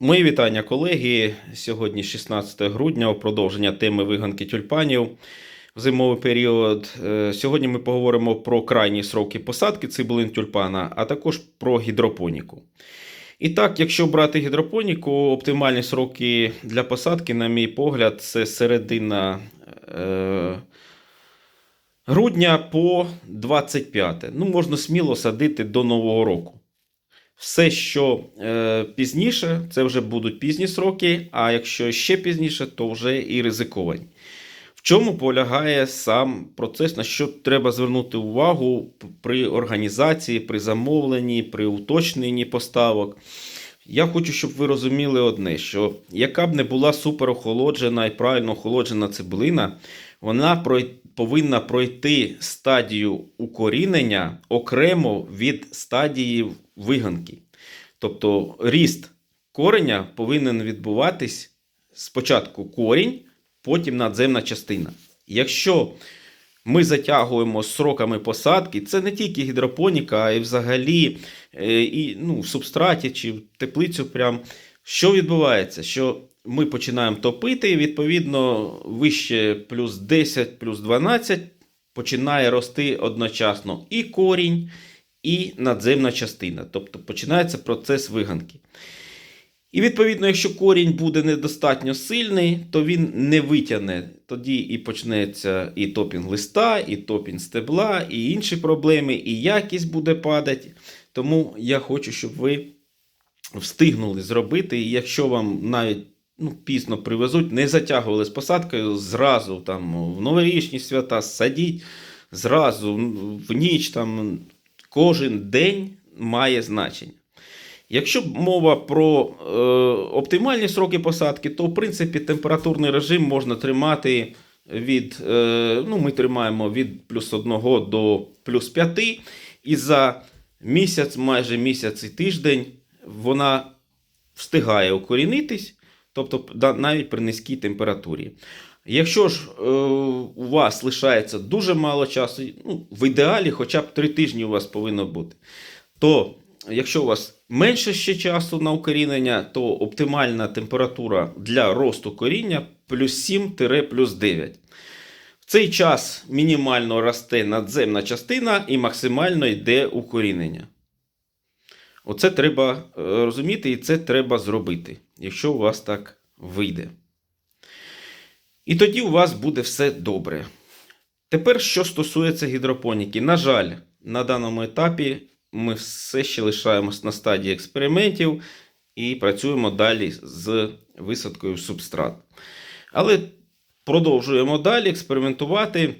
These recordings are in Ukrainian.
Мої вітання, колеги. Сьогодні 16 грудня, у продовження теми виганки тюльпанів в зимовий період. Е, Сьогодні ми поговоримо про крайні сроки посадки цибулин тюльпана, а також про гідропоніку. І так, якщо брати гідропоніку, оптимальні сроки для посадки, на мій погляд, це середина е, грудня по 25. Ну, можна сміло садити до Нового року. Все, що е, пізніше, це вже будуть пізні сроки, а якщо ще пізніше, то вже і ризиковані. В чому полягає сам процес, на що треба звернути увагу при організації, при замовленні, при уточненні поставок. Я хочу, щоб ви розуміли одне: що яка б не була суперохолоджена і правильно охолоджена цибулина, вона повинна пройти стадію укорінення окремо від стадії виганки. Тобто ріст кореня повинен відбуватись спочатку корінь, потім надземна частина. Якщо ми затягуємо сроками посадки, це не тільки гідропоніка, а й взагалі е, і, ну, в субстраті чи в теплицю. Прям. Що відбувається? Що ми починаємо топити, відповідно вище плюс 10, плюс 12 починає рости одночасно і корінь, і надземна частина. Тобто починається процес виганки. І відповідно, якщо корінь буде недостатньо сильний, то він не витягне. Тоді і почнеться і топінг листа, і топінг стебла, і інші проблеми, і якість буде падати. Тому я хочу, щоб ви встигнули зробити. І якщо вам навіть ну, пізно привезуть, не затягували з посадкою, зразу там в новорічні свята садіть, зразу в ніч там кожен день має значення. Якщо мова про е, оптимальні сроки посадки, то в принципі температурний режим можна тримати від, е, ну, ми тримаємо від плюс 1 до плюс 5, і за місяць, майже місяць і тиждень, вона встигає укорінитись, тобто навіть при низькій температурі. Якщо ж е, у вас лишається дуже мало часу, ну, в ідеалі хоча б 3 тижні у вас повинно бути, то якщо у вас менше ще часу на укорінення, то оптимальна температура для росту коріння плюс 7-плюс 9. В цей час мінімально росте надземна частина і максимально йде укорінення. Оце треба е, розуміти, і це треба зробити, якщо у вас так вийде. І тоді у вас буде все добре. Тепер, що стосується гідропоніки, на жаль, на даному етапі ми все ще лишаємось на стадії експериментів і працюємо далі з висадкою в субстрат. Але продовжуємо далі експериментувати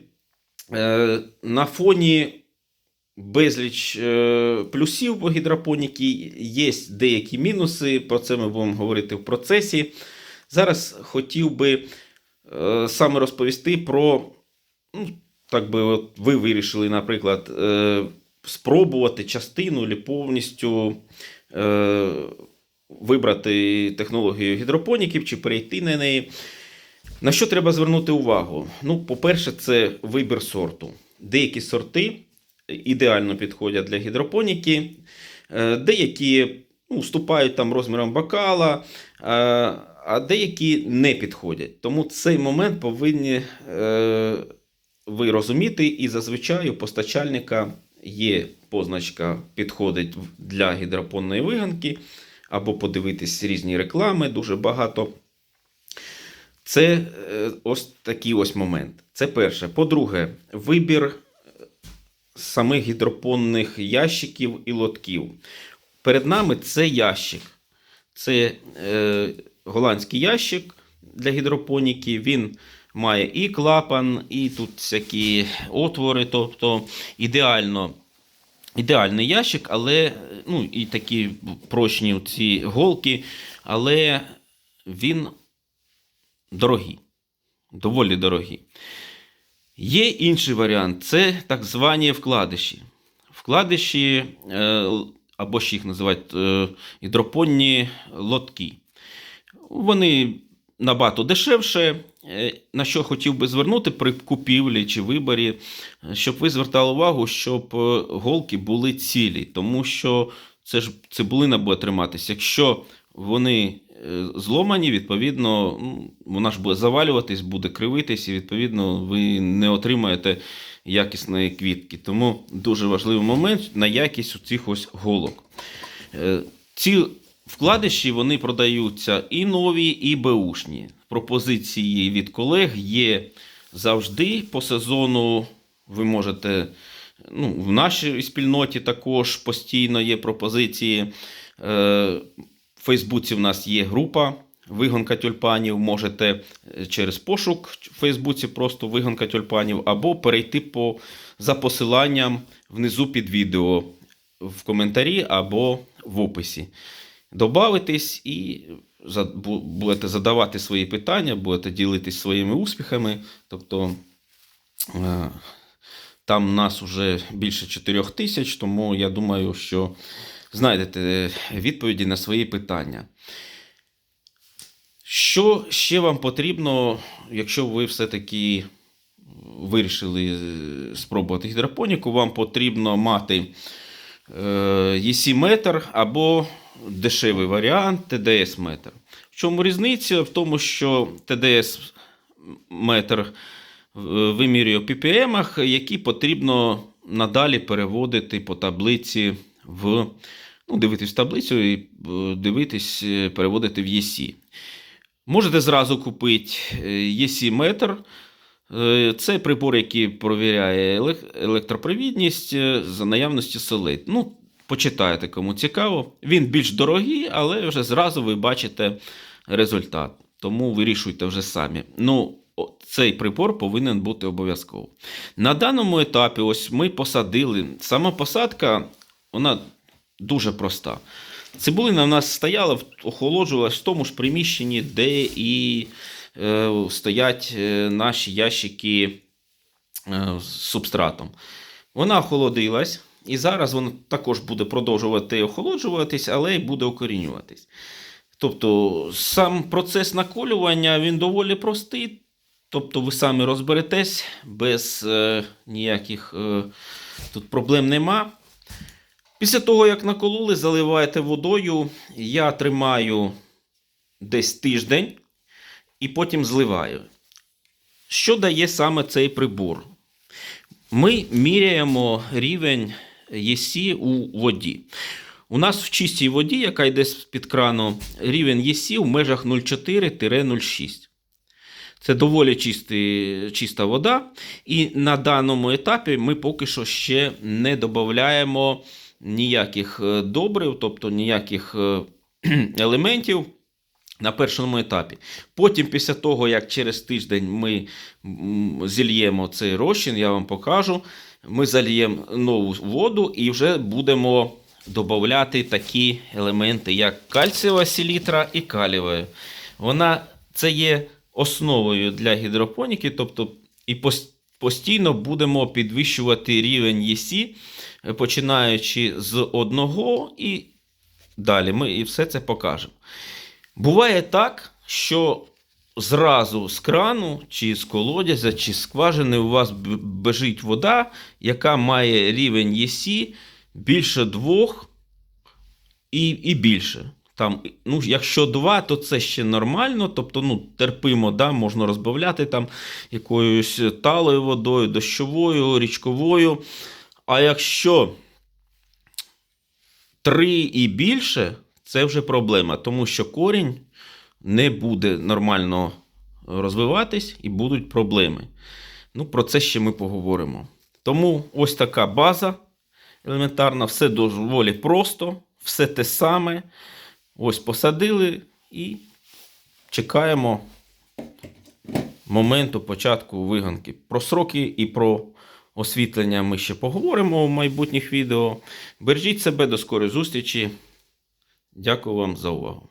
Е, на фоні безліч е, плюсів по гідропоніки, є деякі мінуси, про це ми будемо говорити в процесі. Зараз хотів би е, саме розповісти про, ну, так би, от ви вирішили, наприклад, е, спробувати частину або повністю вибрати технологію гідропоніків чи перейти на неї. На що треба звернути увагу? Ну, по-перше, це вибір сорту. Деякі сорти ідеально підходять для гідропоніки, е, деякі ну, уступають там розміром бокала, е, а деякі не підходять. Тому цей момент повинні е, ви розуміти, і зазвичай у постачальника є позначка підходить для гідропонної виганки, або подивитись різні реклами, дуже багато. Це ось такий ось момент. Це перше. По-друге, вибір самих гідропонних ящиків і лотків. Перед нами це ящик. Це е, голландський ящик для гідропоніки. Він має і клапан, і тут всякі отвори. Тобто ідеально, ідеальний ящик, але ну, і такі прочні ці голки, але він дорогі. Доволі дорогі. Є інший варіант це так звані вкладиші. Вкладиші, е, або ще їх називають е, гідропонні лотки. Вони набагато дешевше. Е, На що хотів би звернути при купівлі чи виборі, щоб ви звертали увагу, щоб голки були цілі, тому що це ж цибулина буде триматися. Якщо вони зломані, відповідно, ну, вона ж буде завалюватись, буде кривитись, і відповідно ви не отримаєте якісної квітки. Тому дуже важливий момент на якість у цих ось голок. Е, Ці вкладиші вони продаються і нові, і беушні. Пропозиції від колег є завжди по сезону. Ви можете. Ну, в нашій спільноті також постійно є пропозиції. В Фейсбуці в нас є група Вигонка тюльпанів. Можете е, через пошук в Фейсбуці просто вигонка тюльпанів, або перейти по, за посиланням внизу під відео в коментарі або в описі. Добавитись і будете задавати свої питання, будете ділитись своїми успіхами. Тобто е, там нас вже більше 4 тисяч, тому я думаю, що знайдете відповіді на свої питання. Що ще вам потрібно, якщо ви все-таки вирішили е, спробувати гідропоніку, вам потрібно мати е, єсі метр або дешевий варіант ТДС метр. В чому різниця? В тому, що ТДС метр е, вимірює в ppm, які потрібно надалі переводити по таблиці в. Ну, дивитись в таблицю і е, дивитись, е, переводити в ЄСі. Можете зразу купити метр. Е, Це прибор, який провіряє елек- електропровідність е, за наявності солей. Ну, почитайте, кому цікаво. Він більш дорогий, але вже зразу ви бачите результат. Тому вирішуйте вже самі. Ну, цей прибор повинен бути обов'язково. На даному етапі, ось ми посадили. Сама посадка, вона дуже проста. Цибулина в нас стояла, охолоджувалась в тому ж приміщенні, де і е, стоять е, наші ящики е, з субстратом. Вона охолодилась, і зараз вона також буде продовжувати охолоджуватись, але й буде укорінюватись. Тобто, сам процес наколювання він доволі простий. Тобто, ви самі розберетесь, без е, ніяких е, тут проблем нема. Після того, як накололи, заливаєте водою. Я тримаю десь тиждень і потім зливаю. Що дає саме цей прибор? Ми міряємо рівень ЄСі у воді. У нас в чистій воді, яка йде з-під крану, рівень ЄСі в межах 0,4-0,6. Це доволі чистий, чиста вода. І на даному етапі ми поки що ще не додаємо ніяких е, добрив, тобто ніяких е, елементів на першому етапі. Потім, після того, як через тиждень ми зільємо цей розчин, я вам покажу. Ми зальємо нову воду і вже будемо додати такі елементи, як кальцієва селітра і калієва. Вона це є основою для гідропоніки, тобто і постійно будемо підвищувати рівень ЄСі, починаючи з одного і далі. Ми і все це покажемо. Буває так, що зразу з крану, чи з колодязя, чи з скважини у вас бежить вода, яка має рівень ЄСі більше двох і, і більше. Там, ну, якщо два, то це ще нормально, тобто ну, терпимо, да, можна розбавляти там якоюсь талою водою, дощовою, річковою. А якщо три і більше, це вже проблема, тому що корінь не буде нормально розвиватись і будуть проблеми. Ну, про це ще ми поговоримо. Тому ось така база елементарна, все доволі просто, все те саме. Ось посадили і чекаємо моменту початку виганки. Про сроки і про освітлення ми ще поговоримо в майбутніх відео. Бережіть себе, до скорої зустрічі. Дякую вам за увагу.